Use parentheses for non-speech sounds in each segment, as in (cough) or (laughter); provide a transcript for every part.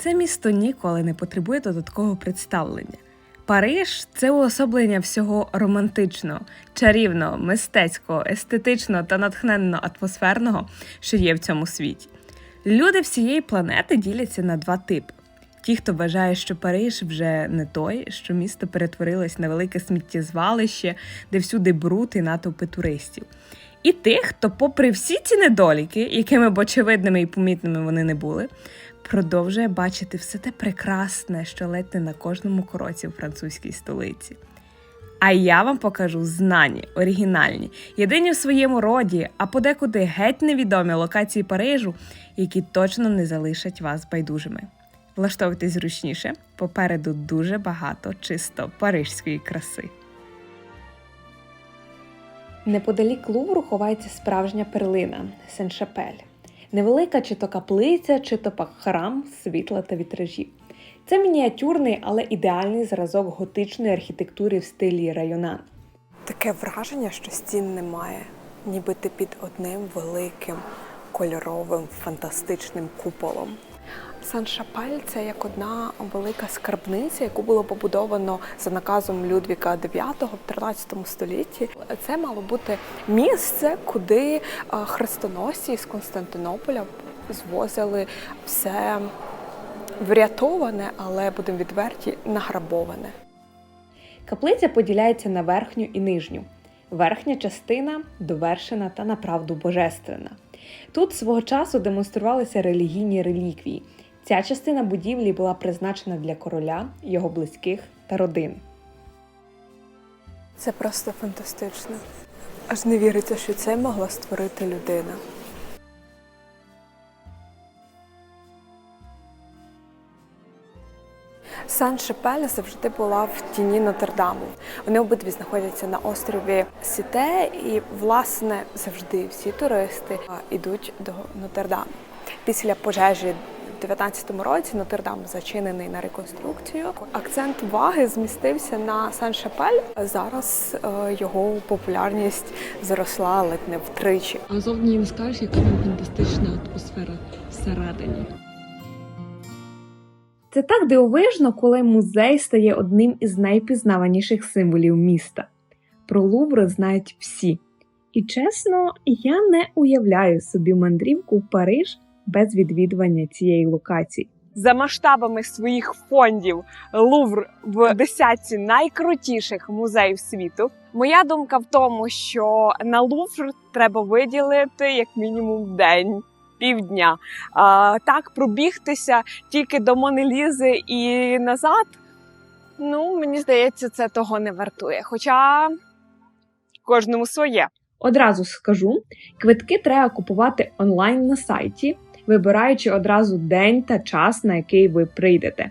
Це місто ніколи не потребує додаткового представлення. Париж це уособлення всього романтичного, чарівного, мистецького, естетичного та натхненно атмосферного, що є в цьому світі. Люди всієї планети діляться на два типи: ті, хто вважає, що Париж вже не той, що місто перетворилось на велике сміттєзвалище, де всюди бруд і натовпи туристів. І тих, хто, попри всі ці недоліки, якими б очевидними і помітними вони не були, продовжує бачити все те прекрасне, що ледь не на кожному кроці в французькій столиці. А я вам покажу знані, оригінальні, єдині в своєму роді, а подекуди геть невідомі локації Парижу, які точно не залишать вас байдужими. Влаштовуйтесь зручніше, попереду дуже багато чисто парижської краси. Неподалік Лувру ховається справжня перлина Сен-Шапель. Невелика чи то каплиця, чи то храм світла та вітражів. Це мініатюрний, але ідеальний зразок готичної архітектури в стилі районан. Таке враження, що стін немає, ніби ти під одним великим кольоровим фантастичним куполом. Сан-Шапель це як одна велика скарбниця, яку було побудовано за наказом Людвіка IX в 13 столітті. Це мало бути місце, куди е, хрестоносці з Константинополя звозили все врятоване, але будемо відверті, награбоване. Каплиця поділяється на верхню і нижню. Верхня частина довершена та направду божественна. Тут свого часу демонструвалися релігійні реліквії. Ця частина будівлі була призначена для короля, його близьких та родини. Це просто фантастично. Аж не віриться, що це могла створити людина. Сан-Шапель завжди була в тіні Нотр-Даму. Вони обидві знаходяться на острові Сіте, і власне завжди всі туристи а, ідуть до Нотр-Даму. Після пожежі в 19-му році Нотр-Дам зачинений на реконструкцію. Акцент уваги змістився на Сан-Шапель. Зараз е, його популярність зросла ледь не втричі. А зовні не скажеш, яка там фантастична атмосфера всередині. Це так дивовижно, коли музей стає одним із найпізнаваніших символів міста. Про Лувр знають всі. І чесно, я не уявляю собі мандрівку в Париж без відвідування цієї локації. за масштабами своїх фондів Лувр в десятці найкрутіших музеїв світу. Моя думка в тому, що на Лувр треба виділити як мінімум день. Півдня а, так пробігтися тільки до Монелізи і назад. Ну мені здається, це того не вартує. Хоча кожному своє. Одразу скажу, квитки треба купувати онлайн на сайті, вибираючи одразу день та час, на який ви прийдете.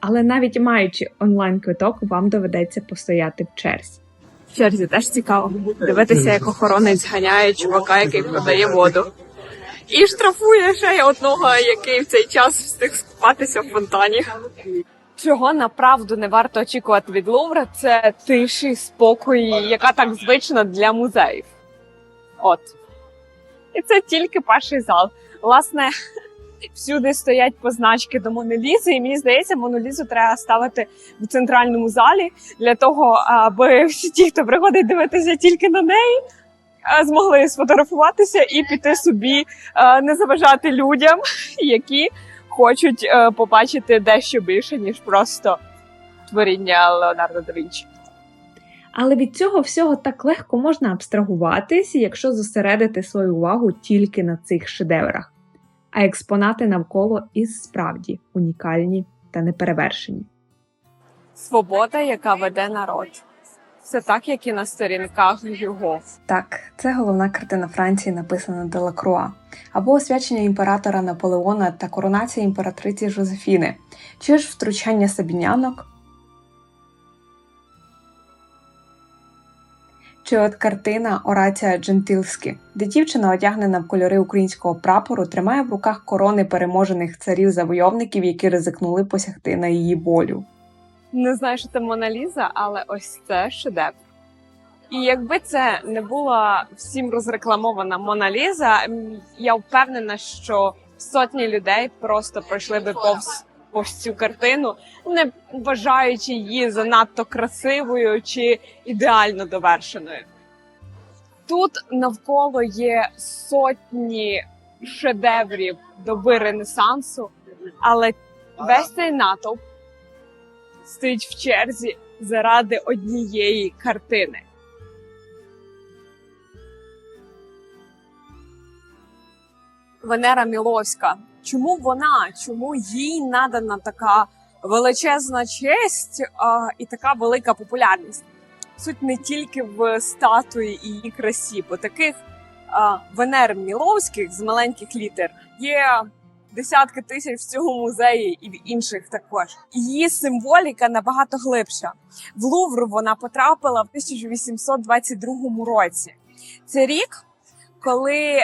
Але навіть маючи онлайн квиток, вам доведеться постояти в черзі. В черзі теж цікаво дивитися, як охоронець ганяє чувака, який продає воду. І штрафує ще одного, який в цей час встиг скупатися в фонтані. Чого направду не варто очікувати від Лувра, це тиші, спокої, яка так звична для музеїв. От. І це тільки перший зал. Власне, всюди стоять позначки до Монолізи, і мені здається, Монолізу треба ставити в центральному залі для того, аби всі ті, хто приходить дивитися тільки на неї, е, змогли сфотографуватися і піти собі, е, не заважати людям, які хочуть е, побачити дещо більше, ніж просто творіння Леонардо да Вінчі. Але від цього всього так легко можна абстрагуватись, якщо зосередити свою увагу тільки на цих шедеврах, а експонати навколо і справді унікальні та неперевершені. Свобода, яка веде народ. Це так, як і на сторінках його. Так, це головна картина Франції, написана Делакруа, або освячення імператора Наполеона та коронація імператриці Жозефіни, чи ж втручання сабінянок. Чи от картина Орація Джентилські, де дівчина, одягнена в кольори українського прапору, тримає в руках корони переможених царів-завойовників, які ризикнули посягти на її волю. Не знаю, що це Моналіза, але ось це шедевр. І якби це не була всім розрекламована Моналіза, я впевнена, що сотні людей просто пройшли би повз ось цю картину, не вважаючи її занадто красивою чи ідеально довершеною. Тут навколо є сотні шедеврів доби Ренесансу, але весь цей натовп стоїть в черзі заради однієї картини. Венера Міловська. Чому вона? Чому їй надана така величезна честь а, і така велика популярність? Суть не тільки в статуї і її красі, бо таких а, Венер Міловських з маленьких літер є десятки тисяч в цьому музеї і в інших також. Її символіка набагато глибша. В Лувр вона потрапила в 1822 році. Це рік, коли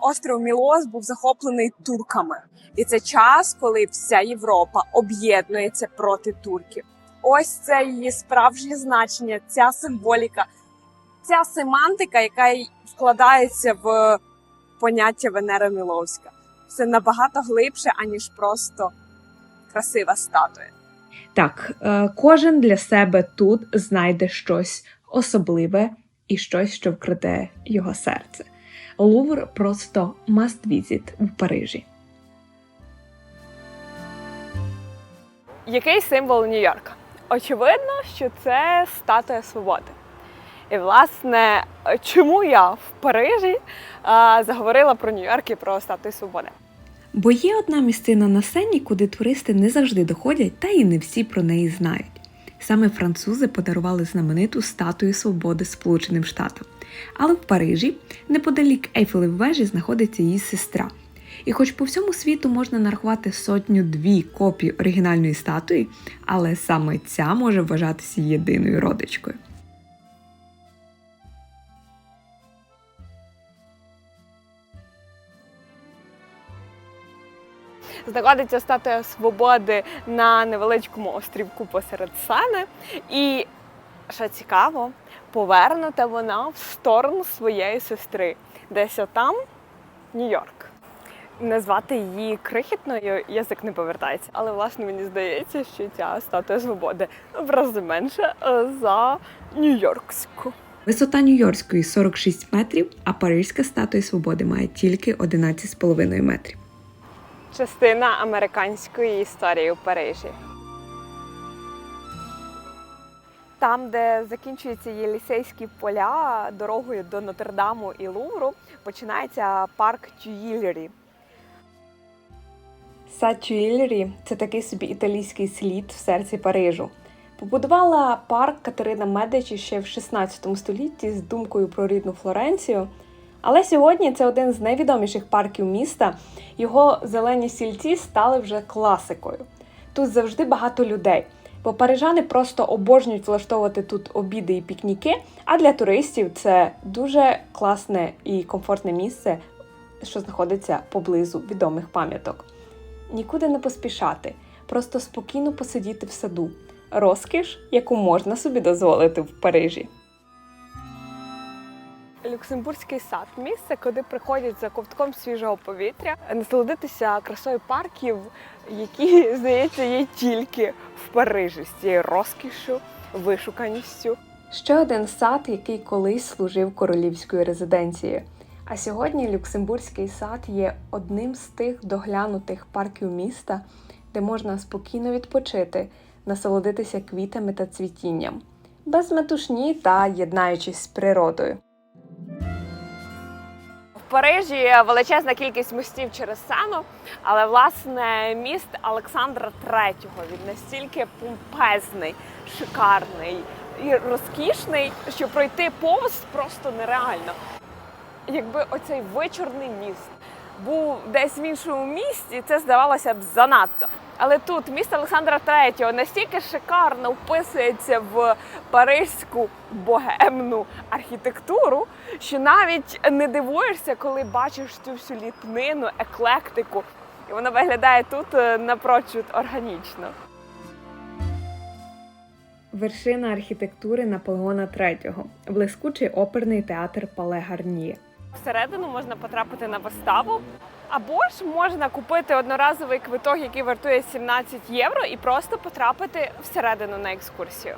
остров Мілос був захоплений турками, і це час, коли вся Європа об'єднується проти турків. Ось це її справжнє значення, ця символіка, ця семантика, яка вкладається в поняття Венера Міловська. Це набагато глибше, аніж просто красива статуя. Так, е, кожен для себе тут знайде щось особливе і щось, що вкраде його серце. Лувр просто must visit в Парижі. Який символ Нью-Йорка? Очевидно, що це статуя свободи. І, власне, чому я в Парижі а, заговорила про Нью-Йорк і про статую свободи? Бо є одна місцина на сцені, куди туристи не завжди доходять, та й не всі про неї знають. Саме французи подарували знамениту статую свободи Сполученим Штатам. Але в Парижі, неподалік Ейфелевої вежі, знаходиться її сестра. І хоч по всьому світу можна нарахувати сотню-дві копії оригінальної статуї, але саме ця може вважатися єдиною родичкою. знаходиться статуя свободи на невеличкому острівку посеред Сени. І що цікаво, повернута вона в сторону своєї сестри, десь отам Нью-Йорк. Назвати її крихітною язик не повертається, але власне мені здається, що ця статуя свободи в рази менша е, за Нью-Йоркську. Висота Нью-Йоркської 46 метрів, а Паризька статуя свободи має тільки 11,5 метрів. частина американської історії у Парижі. Там, де закінчуються Єлісейські поля дорогою до Нотр-Даму і Лувру, починається парк Тюїлері. Сад Тюїлері – це такий собі італійський слід в серці Парижу. Побудувала парк Катерина Медичі ще в 16 столітті з думкою про рідну Флоренцію. Але сьогодні це один з найвідоміших парків міста. Його зелені сільці стали вже класикою. Тут завжди багато людей, бо парижани просто обожнюють влаштовувати тут обіди і пікніки. А для туристів це дуже класне і комфортне місце, що знаходиться поблизу відомих пам'яток. Нікуди не поспішати, просто спокійно посидіти в саду. Розкіш, яку можна собі дозволити в Парижі. Люксембурзький сад місце, куди приходять за ковтком свіжого повітря, насолодитися красою парків, які, (laughs) здається, є тільки в Парижі з цією розкішю, вишуканістю. Ще один сад, який колись служив королівською резиденцією. А сьогодні Люксембурзький сад є одним з тих доглянутих парків міста, де можна спокійно відпочити, насолодитися квітами та цвітінням, без метушні та єднаючись з природою. Парижі величезна кількість мостів через Сену, але власне міст Олександра III він настільки помпезний, шикарний і розкішний, що пройти повз просто нереально. Якби оцей вичорний міст був десь в іншому місті, це здавалося б занадто. Але тут міст Олександра III настільки шикарно вписується в паризьку богемну архітектуру, що навіть не дивуєшся, коли бачиш цю всю ліпнину, еклектику, і вона виглядає тут е, напрочуд органічно. Вершина архітектури Наполеона III – блискучий оперний театр Пале Гарніє. Всередину можна потрапити на виставу, Або ж можна купити одноразовий квиток, який вартує 17 євро, і просто потрапити всередину на екскурсію.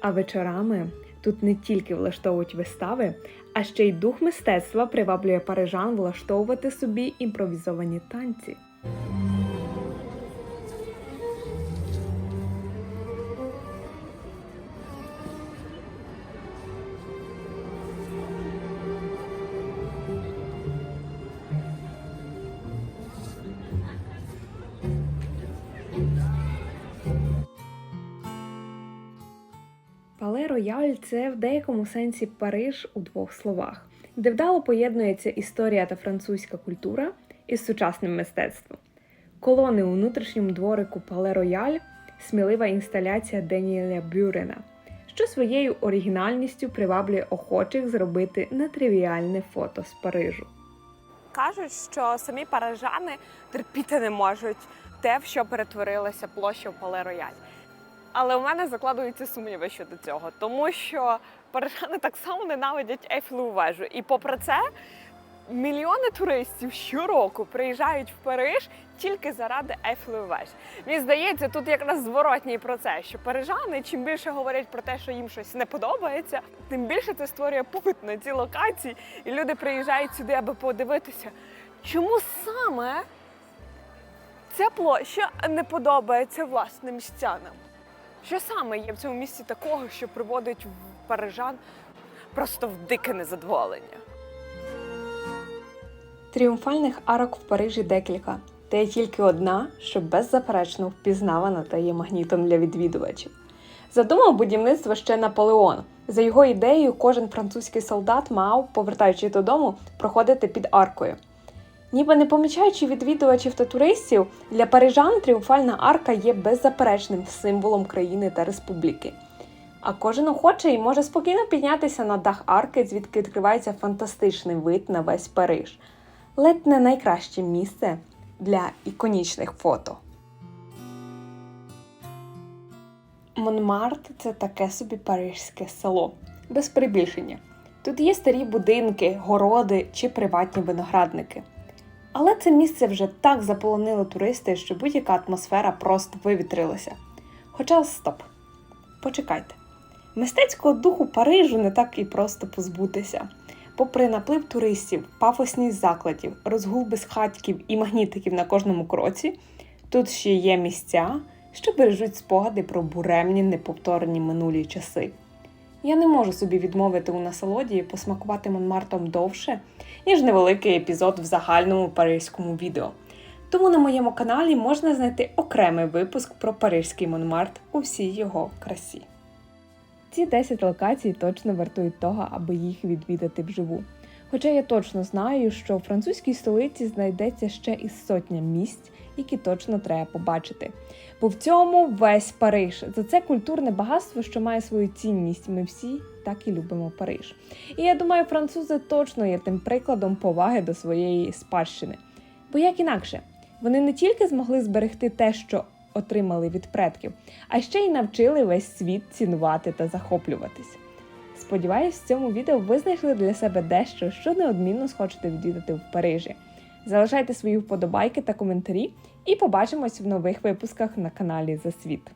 А вечорами тут не тільки влаштовують вистави, а ще й дух мистецтва приваблює парижан влаштовувати собі імпровізовані танці. Рояль це в деякому сенсі Париж у двох словах, де вдало поєднується історія та французька культура із сучасним мистецтвом. Колони у внутрішньому дворику Пале Рояль смілива інсталяція Деніеля Бюрена, що своєю оригінальністю приваблює охочих зробити нетривіальне фото з Парижу. Кажуть, що самі парижани терпіти не можуть те, в що перетворилася площа в Пале Рояль. Але у мене закладуються сумніви щодо цього, тому що парижани так само ненавидять Ейфелеву вежу. І попри це, мільйони туристів щороку приїжджають в Париж тільки заради Ейфелевої вежі. Мені здається, тут якраз зворотній процес, що парижани чим більше говорять про те, що їм щось не подобається, тим більше це створює попит на ці локації, і люди приїжджають сюди, аби подивитися, чому саме ця площа не подобається власним містянам. Що саме є в цьому місці такого, що приводить парижан просто в дике незадоволення? Тріумфальних арок в Парижі декілька, та є тільки одна, що беззаперечно впізнавана та є магнітом для відвідувачів. Задумав будівництво ще Наполеон. За його ідеєю, кожен французький солдат мав, повертаючись додому, проходити під аркою. Ніби не помічаючи відвідувачів та туристів, для парижан тріумфальна арка є беззаперечним символом країни та республіки. А кожен охочий може спокійно піднятися на дах арки, звідки відкривається фантастичний вид на весь Париж. Ледь не найкраще місце для іконічних фото. Монмарт це таке собі парижське село, без перебільшення. Тут є старі будинки, городи чи приватні виноградники. Але це місце вже так заполонило туристи, що будь-яка атмосфера просто вивітрилася. Хоча стоп. Почекайте. Мистецького духу Парижу не так і просто позбутися. Попри наплив туристів, пафосність закладів, розгул безхатьків і магнітиків на кожному кроці, тут ще є місця, що бережуть спогади про буремні неповторні минулі часи. Я не можу собі відмовити у насолоді посмакувати Монмартом довше, ніж невеликий епізод в загальному паризькому відео. Тому на моєму каналі можна знайти окремий випуск про паризький Монмарт у всій його красі. Ці 10 локацій точно вартують того, аби їх відвідати вживу. Хоча я точно знаю, що у французькій столиці знайдеться ще із сотня місць, які точно треба побачити. Бо в цьому весь Париж. За це культурне багатство, що має свою цінність. Ми всі так і любимо Париж. І я думаю, французи точно є тим прикладом поваги до своєї спадщини. Бо як інакше, вони не тільки змогли зберегти те, що отримали від предків, а ще й навчили весь світ цінувати та захоплюватись. Сподіваюсь, в цьому відео ви знайшли для себе дещо, що неодмінно схочете відвідати в Парижі. Залишайте свої вподобайки та коментарі, і побачимось в нових випусках на каналі За Світ.